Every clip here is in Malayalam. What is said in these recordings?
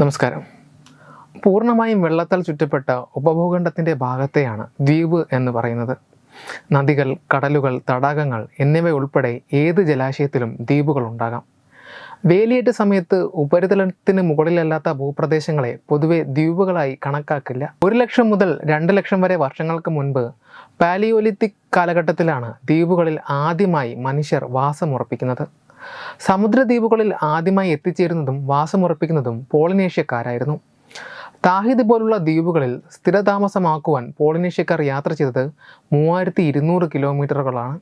നമസ്കാരം. പൂർണമായും വെള്ളത്താൽ ചുറ്റപ്പെട്ട ഉപഭൂഖണ്ഡത്തിന്റെ ഭാഗത്തെയാണ് ദ്വീപ് എന്ന് പറയുന്നത്. നദികൾ കടലുകൾ തടാകങ്ങൾ എന്നിവ ഉൾപ്പെടെ ഏത് ജലാശയത്തിലും ദ്വീപുകൾ ഉണ്ടാകാം. വേലിയേറ്റ സമയത്ത് ഉപരിതലത്തിന് മുകളിലല്ലാത്ത ഭൂപ്രദേശങ്ങളെ പൊതുവെ ദ്വീപുകളായി കണക്കാക്കില്ല. ഒരു ലക്ഷം മുതൽ രണ്ട് ലക്ഷം വരെ വർഷങ്ങൾക്ക് മുൻപ് പാലിയോലിത്തിക് കാലഘട്ടത്തിലാണ് ദ്വീപുകളിൽ ആദ്യമായി മനുഷ്യർ വാസമുറപ്പിക്കുന്നത്. സമുദ്രദ്വീപുകളിൽ ആദ്യമായി എത്തിച്ചേരുന്നതും വാസമുറപ്പിക്കുന്നതും പോളിനേഷ്യക്കാരായിരുന്നു. താഹിദ് പോലുള്ള ദ്വീപുകളിൽ സ്ഥിരതാമസമാക്കുവാൻ പോളിനേഷ്യക്കാർ യാത്ര ചെയ്തത് മൂവായിരത്തി ഇരുന്നൂറ് കിലോമീറ്ററുകളാണ്.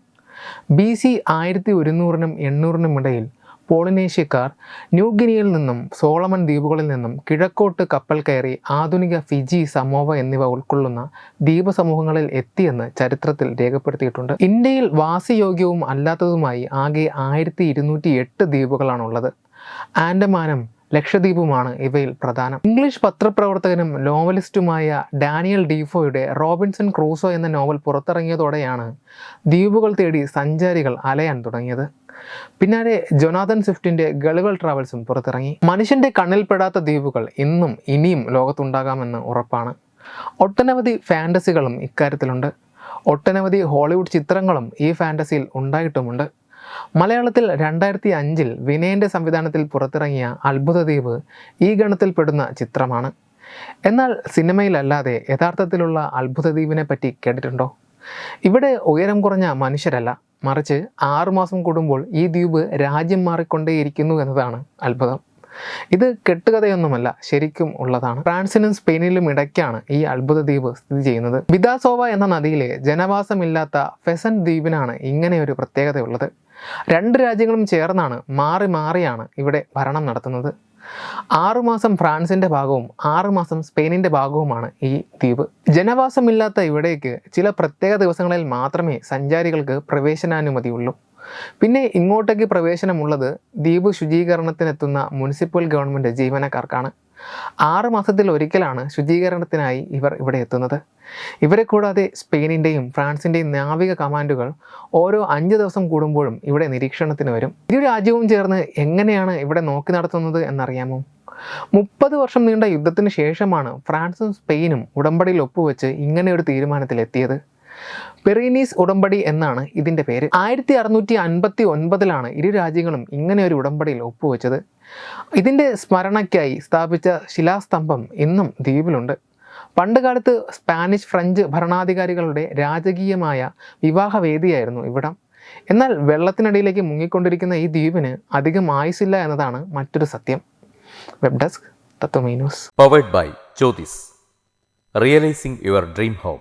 ബി സി ആയിരത്തി ഒരുന്നൂറിനും എണ്ണൂറിനും ഇടയിൽ പോളിനേഷ്യക്കാർ ന്യൂഗിനിയിൽ നിന്നും സോളമൻ ദ്വീപുകളിൽ നിന്നും കിഴക്കോട്ട് കപ്പൽ കയറി ആധുനിക ഫിജി സമോവ എന്നിവ ഉൾക്കൊള്ളുന്ന ദ്വീപ് സമൂഹങ്ങളിൽ എത്തിയെന്ന് ചരിത്രത്തിൽ രേഖപ്പെടുത്തിയിട്ടുണ്ട്. ഇന്ത്യയിൽ വാസയോഗ്യവും അല്ലാത്തതുമായി ആകെ ആയിരത്തി ഇരുന്നൂറ്റി എട്ട് ദ്വീപുകളാണുള്ളത്. ആൻഡമാനും ലക്ഷദ്വീപുമാണ് ഇവയിൽ പ്രധാനം. ഇംഗ്ലീഷ് പത്രപ്രവർത്തകനും നോവലിസ്റ്റുമായ ഡാനിയൽ ഡീഫോയുടെ റോബിൻസൺ ക്രൂസോ എന്ന നോവൽ പുറത്തിറങ്ങിയതോടെയാണ് ദ്വീപുകൾ തേടി സഞ്ചാരികൾ അലയാൻ തുടങ്ങിയത്. പിന്നാലെ ജൊനാഥൻ സ്വിഫ്റ്റിന്റെ ഗളുകൾ ട്രാവൽസും പുറത്തിറങ്ങി. മനുഷ്യന്റെ കണ്ണിൽപ്പെടാത്ത ദ്വീപുകൾ ഇന്നും ഇനിയും ലോകത്തുണ്ടാകാമെന്ന് ഉറപ്പാണ്. ഒട്ടനവധി ഫാന്റസികളും ഇക്കാര്യത്തിലുണ്ട്. ഒട്ടനവധി ഹോളിവുഡ് ചിത്രങ്ങളും ഈ ഫാന്റസിയിൽ ഉണ്ടായിട്ടുമുണ്ട്. മലയാളത്തിൽ രണ്ടായിരത്തി അഞ്ചിൽ വിനയന്റെ സംവിധാനത്തിൽ പുറത്തിറങ്ങിയ അത്ഭുതദ്വീപ് ഈ ഗണത്തിൽപ്പെടുന്ന ചിത്രമാണ്. എന്നാൽ സിനിമയിലല്ലാതെ യഥാർത്ഥത്തിലുള്ള അത്ഭുതദ്വീപിനെ പറ്റി കേട്ടിട്ടുണ്ടോ? ഇവിടെ ഉയരം കുറഞ്ഞ മനുഷ്യരല്ല. മറിച്ച് ആറുമാസം കൂടുമ്പോൾ ഈ ദ്വീപ് രാജ്യം മാറിക്കൊണ്ടേയിരിക്കുന്നു എന്നതാണ് അത്ഭുതം. ഇത് കെട്ടുകഥയൊന്നുമല്ല ശരിക്കും ഉള്ളതാണ്. ഫ്രാൻസിനും സ്പെയിനിലും ഇടയ്ക്കാണ് ഈ അത്ഭുത ദ്വീപ് സ്ഥിതി ചെയ്യുന്നത്. ബിദാസോവ എന്ന നദിയിലെ ജനവാസമില്ലാത്ത ഫെസൻ ദ്വീപിനാണ് ഇങ്ങനെയൊരു പ്രത്യേകതയുള്ളത്. രണ്ട് രാജ്യങ്ങളും ചേർന്നാണ് മാറി മാറിയാണ് ഇവിടെ ഭരണം നടത്തുന്നത്. ആറുമാസം ഫ്രാൻസിന്റെ ഭാഗവും ആറുമാസം സ്പെയിനിന്റെ ഭാഗവുമാണ് ഈ ദ്വീപ്. ജനവാസമില്ലാത്ത ഇവിടേക്ക് ചില പ്രത്യേക ദിവസങ്ങളിൽ മാത്രമേ സഞ്ചാരികൾക്ക് പ്രവേശനാനുമതിയുള്ളൂ. പിന്നെ ഇങ്ങോട്ടേക്ക് പ്രവേശനമുള്ളത് ദ്വീപ് ശുചീകരണത്തിനെത്തുന്ന മുനിസിപ്പൽ ഗവൺമെന്റ് ജീവനക്കാർക്കാണ്. ആറ് മാസത്തിൽ ഒരിക്കലാണ് ശുചീകരണത്തിനായി ഇവർ ഇവിടെ എത്തുന്നത്. ഇവരെ കൂടാതെ സ്പെയിനിന്റെയും ഫ്രാൻസിന്റെയും നാവിക കമാൻഡുകൾ ഓരോ അഞ്ച് ദിവസം കൂടുമ്പോഴും ഇവിടെ നിരീക്ഷണത്തിന് വരും. ഇരു രാജ്യവും ചേർന്ന് എങ്ങനെയാണ് ഇവിടെ നോക്കി നടത്തുന്നത് എന്നറിയാമോ? മുപ്പത് വർഷം നീണ്ട യുദ്ധത്തിന് ശേഷമാണ് ഫ്രാൻസും സ്പെയിനും ഉടമ്പടിയിൽ ഒപ്പുവെച്ച് ഇങ്ങനെ ഒരു തീരുമാനത്തിലെത്തിയത്. പെറീനീസ് ഉടമ്പടി എന്നാണ് ഇതിന്റെ പേര്. ആയിരത്തി അറുന്നൂറ്റി അൻപത്തി ഒൻപതിലാണ് ഇരു രാജ്യങ്ങളും ഇങ്ങനെ ഒരു ഉടമ്പടിയിൽ ഒപ്പുവെച്ചത്. ഇതിന്റെ സ്മരണയ്ക്കായി സ്ഥാപിച്ച ശിലാസ്തംഭം ഇന്നും ദ്വീപിലുണ്ട്. പണ്ടുകാലത്ത് സ്പാനിഷ് ഫ്രഞ്ച് ഭരണാധികാരികളുടെ രാജകീയമായ വിവാഹവേദിയായിരുന്നു ഇവിടം. എന്നാൽ വെള്ളത്തിനടിയിലേക്ക് മുങ്ങിക്കൊണ്ടിരിക്കുന്ന ഈ ദ്വീപിന് അധികം ആയുസില്ല എന്നതാണ് മറ്റൊരു സത്യം. Web desk തത്വമീനൂസ് powered by Jyothis realising your dream home